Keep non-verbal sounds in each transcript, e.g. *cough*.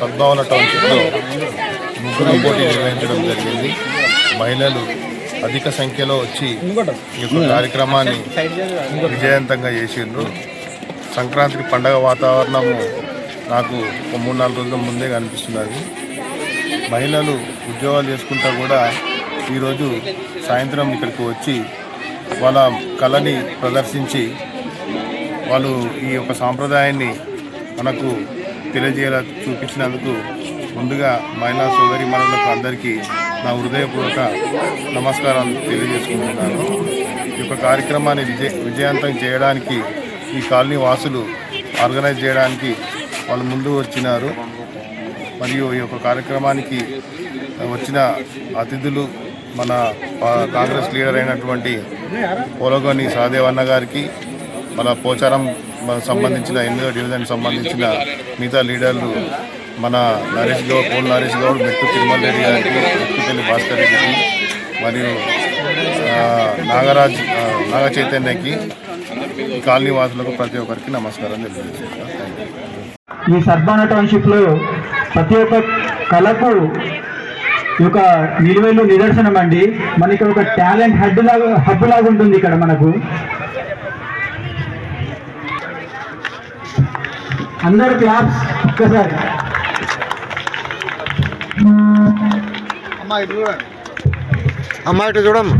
సద్భావన టౌన్షిప్లో ముగ్గురు పోటీ నిర్వహించడం జరిగింది. మహిళలు అధిక సంఖ్యలో వచ్చి ఈ యొక్క కార్యక్రమాన్ని విజయవంతంగా చేసిండ్రు. సంక్రాంతి పండగ వాతావరణము నాకు ఒక మూడు నాలుగు రోజుల ముందే కనిపిస్తున్నది. మహిళలు ఉద్యోగాలు చేసుకుంటా కూడా ఈరోజు సాయంత్రం ఇక్కడికి వచ్చి వాళ్ళ కళని ప్రదర్శించి వాళ్ళు ఈ యొక్క సాంప్రదాయాన్ని మనకు తెలియజేయాల చూపించినందుకు ముందుగా మహిళా సోదరి మనులకు అందరికీ నా హృదయపూర్వక నమస్కారాలు తెలియజేసుకుంటున్నాను. ఈ యొక్క కార్యక్రమాన్ని విజయ విజయవంతం చేయడానికి ఈ కాలనీ వాసులు ఆర్గనైజ్ చేయడానికి వాళ్ళు ముందు వచ్చినారు. మరియు ఈ యొక్క కార్యక్రమానికి వచ్చిన అతిథులు మన కాంగ్రెస్ లీడర్ అయినటువంటి పోలగోని సహదేవన్న గారికి మన పోచారం సంబంధించిన ఎనిమిదో డివిజన్ సంబంధించిన మిగతా లీడర్లు మన నరేష్ గౌడ్ పోల్ నరేష్ గౌడ్ మెట్టు తిరుమల రెడ్డి గారికి మెట్టుపల్లి భాస్కర్ రెడ్డికి మరియు నాగరాజ్ నాగ చైతన్యకి కాలనీ వాసులకు ప్రతి ఒక్కరికి నమస్కారం తెలియజేస్తున్నాను. ఈ సర్బాన టౌన్షిప్లో ప్రతి ఒక్క కళకు ఈ యొక్క నిదర్శనం అండి మనకి ఒక టాలెంట్ హడ్ లాగా హబ్ లాగా ఉంటుంది ఇక్కడ మనకు. అందరు క్లాప్స్ ఒక్కసారి. అమ్మా ఇటు చూడమ్మా.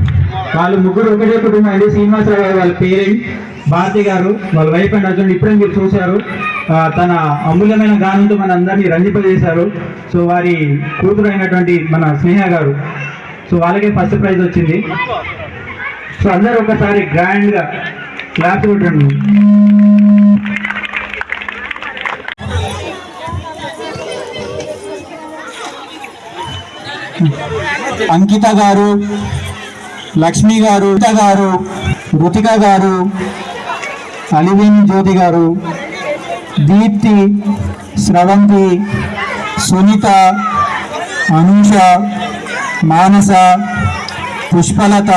వాళ్ళు ముగ్గురు ఒకటే కుటుంబం అండి. శ్రీనివాసరావు గారు వాళ్ళ పేరెంట్ భారతి గారు వాళ్ళ వైఫ్ అండ్ హస్బెండ్ ఇప్పుడే మీరు చూశారు. తన అమూల్యమైన గానంతో మన అందరినీ రంజింపజేశారు సో వారి కూతురు అయినటువంటి మన స్నేహ గారు. సో వాళ్ళకే ఫస్ట్ ప్రైజ్ వచ్చింది. సో అందరూ ఒకసారి గ్రాండ్గా క్లాప్ కొట్టండి. అంకిత గారు లక్ష్మి గారు గారు రుతిక గారు అలివేణి జ్యోతి గారు దీప్తి స్రవంతి సునీత అనూష మానస పుష్పలత.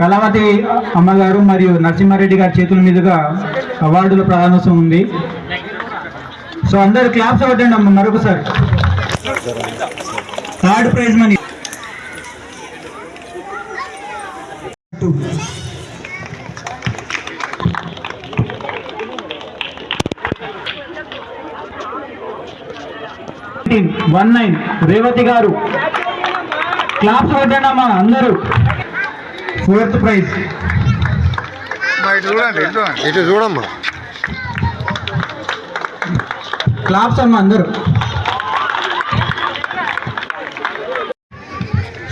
కళావతి అమ్మగారు మరియు నరసింహారెడ్డి గారి చేతుల మీదుగా అవార్డుల ప్రధానోత్సవం ఉంది. సో అందరు క్లాప్స్ కొట్టండి అమ్మ మరొకసారి. Third prize money one nine Revathi గారు. క్లాప్స్ కొట్టండి అమ్మా అందరూ. ఫోర్త్ ప్రైజ్ ఇటు చూడమ్మా. క్లాప్స్ అమ్మ అందరూ.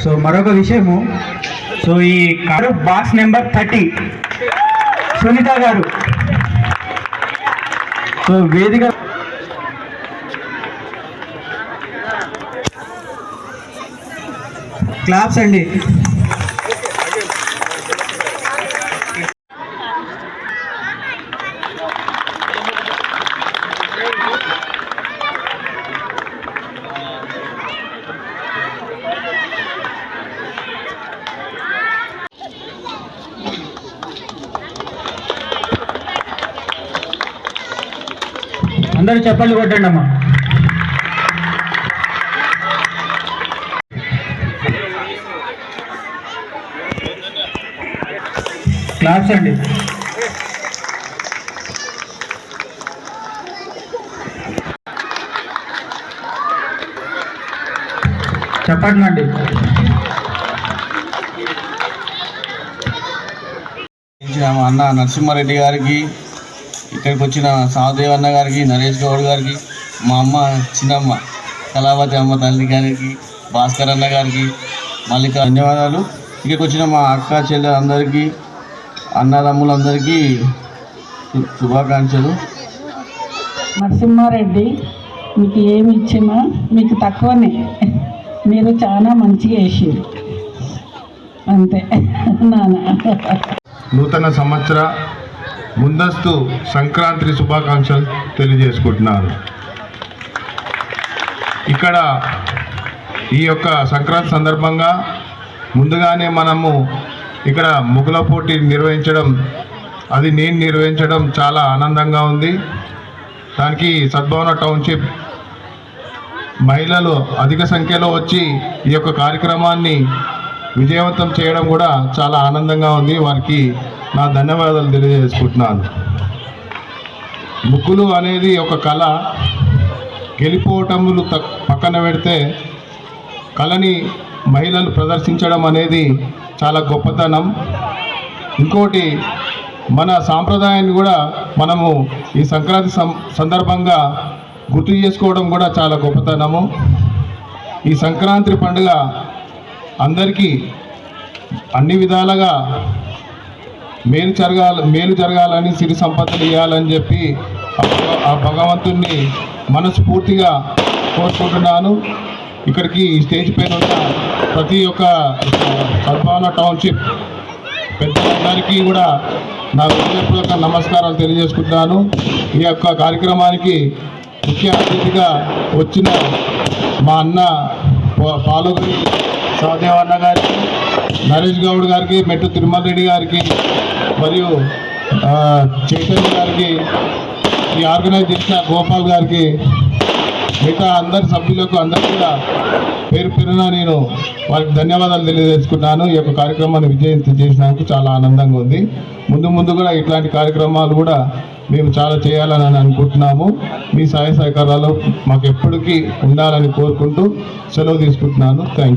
సో మరొక విషయము. సో ఈ car box number thirty. Sunitha గారు. సో వేదిక క్లాప్స్ అండి. అందరూ చెప్పండి కొట్టండి అమ్మా. క్లాప్స్ అండి. చెప్పండి అండి. అన్న నరసింహారెడ్డి గారికి ఇక్కడికి వచ్చిన సహదేవ్ అన్న గారికి నరేష్ గౌడ్ గారికి మా అమ్మ చిన్నమ్మ కళావతి అమ్మ తల్లి గారికి భాస్కర్ అన్న గారికి మళ్ళీ ధన్యవాదాలు. ఇక్కడికి వచ్చిన మా అక్క చెల్లె అందరికీ అన్నదమ్ములందరికీ శుభాకాంక్షలు. నరసింహారెడ్డి మీకు ఏమి ఇచ్చినా మీకు తక్కువనే. మీరు చాలా మంచిగా వేసారు అంతే. *laughs* నాన్న నూతన సంవత్సర ముందస్తు సంక్రాంతి శుభాకాంక్షలు తెలియజేసుకుంటున్నారు. ఇక్కడ ఈ యొక్క సంక్రాంతి సందర్భంగా ముందుగానే మనము ఇక్కడ ముగ్గుల పోటీ నిర్వహించడం అది నేను నిర్వహించడం చాలా ఆనందంగా ఉంది. దానికి సద్భావన టౌన్షిప్ మహిళలు అధిక సంఖ్యలో వచ్చి ఈ యొక్క కార్యక్రమాన్ని విజయవంతం చేయడం కూడా చాలా ఆనందంగా ఉంది. వారికి నా ధన్యవాదాలు తెలియజేసుకుంటున్నాను. ముగ్గులు అనేది ఒక కళ. గెలిపోవటములు తక్- పక్కన పెడితే కళని మహిళలు ప్రదర్శించడం అనేది చాలా గొప్పతనం. ఇంకోటి మన సాంప్రదాయాన్ని కూడా మనము ఈ సంక్రాంతి సం సందర్భంగా గుర్తు చేసుకోవడం కూడా చాలా గొప్పతనము. ఈ సంక్రాంతి పండుగ అందరికీ అన్ని విధాలుగా మేలు జరగాల మేలు జరగాలని సిరి సంపదలు ఇవ్వాలని చెప్పి ఆ భగవంతుణ్ణి మనస్ఫూర్తిగా కోరుకుంటున్నాను. ఇక్కడికి ఈ స్టేజ్ పైన ఉన్న ప్రతి ఒక్క సద్భావన టౌన్షిప్ పెద్దలందరికీ కూడా నా హృదయపూర్వక నమస్కారాలు తెలియజేసుకుంటున్నాను. ఈ యొక్క కార్యక్రమానికి ముఖ్య అతిథిగా వచ్చిన మా అన్న పా- పాలుగని సహదేవ్ అన్న గారికి నరేష్ గౌడ్ గారికి మెట్టు తిరుమల రెడ్డి గారికి మరియు చైతన్య గారికి ఈ ఆర్గనైజ్ చేసిన గోపాల్ గారికి మిగతా అందరి సభ్యులకు అందరికీ కూడా పేరు పేరున నేను వారికి ధన్యవాదాలు తెలియజేసుకున్నాను. ఈ యొక్క కార్యక్రమాన్ని విజయవంతం చేసినందుకు చాలా ఆనందంగా ఉంది. ముందు ముందు కూడా ఇట్లాంటి కార్యక్రమాలు కూడా మేము చాలా చేయాలని అనుకుంటున్నాము. మీ సహాయ సహకారాలు మాకు ఎప్పటికీ ఉండాలని కోరుకుంటూ సెలవు తీసుకుంటున్నాను. థ్యాంక్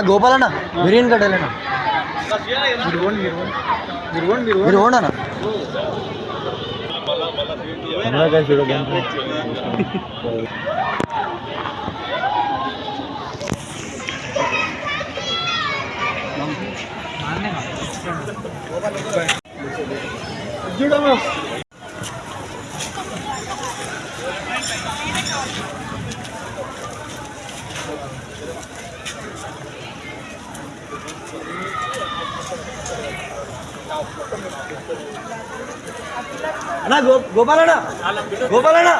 నా గోపాలన్న బిర్యానీ కట్టాలన్నా. మీరు ఓనా అన్నా గో గోపాలన్న. గోపాలన్న.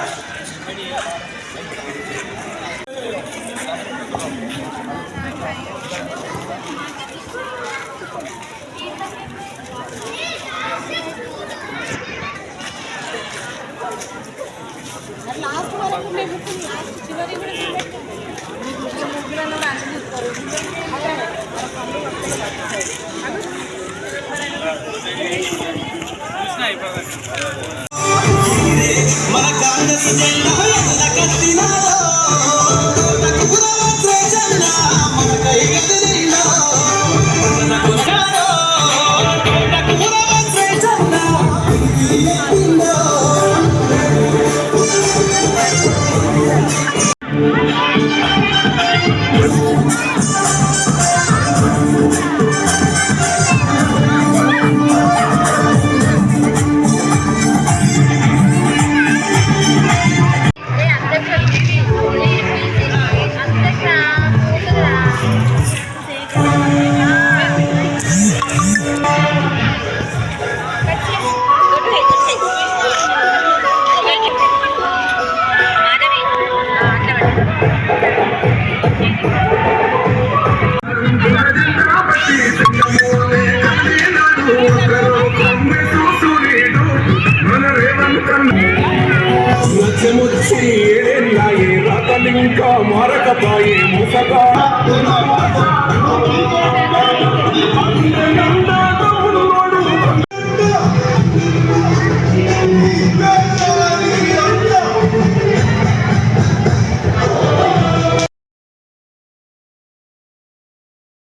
నచ్చముచ్చి ఏడేళ్ళాయే రతలింకా మారకపాయే ముసగా.